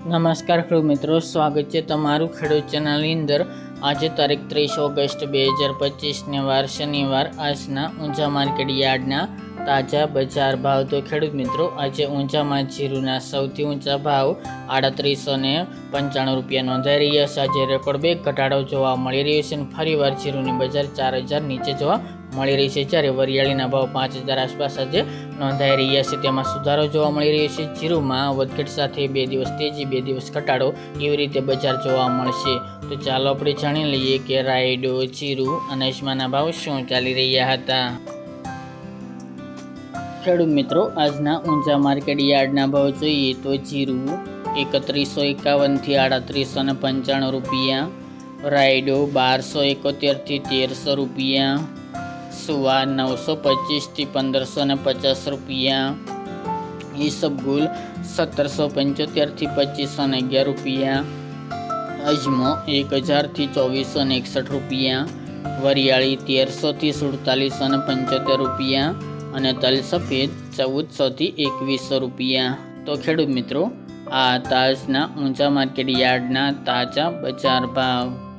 નમસ્કાર ખેડૂત મિત્રો, સ્વાગત છે તમારું ખેડૂત ચેનલની અંદર. આજે તારીખ ત્રીસ ઓગસ્ટ બે હજાર પચીસને વાર શનિવાર, આજના ઊંઝા માર્કેટ યાર્ડના તાજા બજાર ભાવ. તો ખેડૂત મિત્રો, આજે ઊંઝામાં જીરુના સૌથી ઊંચા ભાવ આડત્રીસો ને પંચાણું રૂપિયા નોંધાઈ રહ્યા છે. આજે રેકોર્ડ બે ઘટાડો જોવા મળી રહ્યો છે અને ફરીવાર જીરુની બજાર ચાર હજાર નીચે જોવા મળી રહી છે જ્યારે વરિયાળીના ભાવ પાંચ હજાર આસપાસ આજે નોંધાઈ રહ્યા છે. તેમાં સુધારો જોવા મળી રહ્યો છે. જીરુમાં વધઘટ સાથે બે દિવસ તેજી, બે દિવસ ઘટાડો એવી રીતે બજાર જોવા મળશે. તો ચાલો આપણે જાણી લઈએ કે રાયડો, જીરુ અને અજમાના ભાવ શું ચાલી રહ્યા હતા. ખેડૂત મિત્રો, આજના ઊંચા માર્કેટ યાર્ડના ભાવ જોઈએ તો જીરું એકત્રીસો એકાવનથી આડત્રીસો ને પંચાણું રૂપિયા, રાયડો બારસો એકોતેરથી તેરસો રૂપિયા સુવા નવસો પચીસથી પંદરસો ને પચાસ રૂપિયા ઈસબગુલ સત્તરસો પંચોતેરથી પચીસો ને અગિયાર રૂપિયા અજમો એક હજારથી ચોવીસો ને એકસઠ રૂપિયા વરિયાળી તેરસોથી સુડતાલીસો ને પંચોતેર રૂપિયા અને તલ સફેદ ચૌદસોથી એકવીસો રૂપિયા તો ખેડૂત મિત્રો, આ તાજના ઊંચા માર્કેટ યાર્ડના તાજા બજાર ભાવ।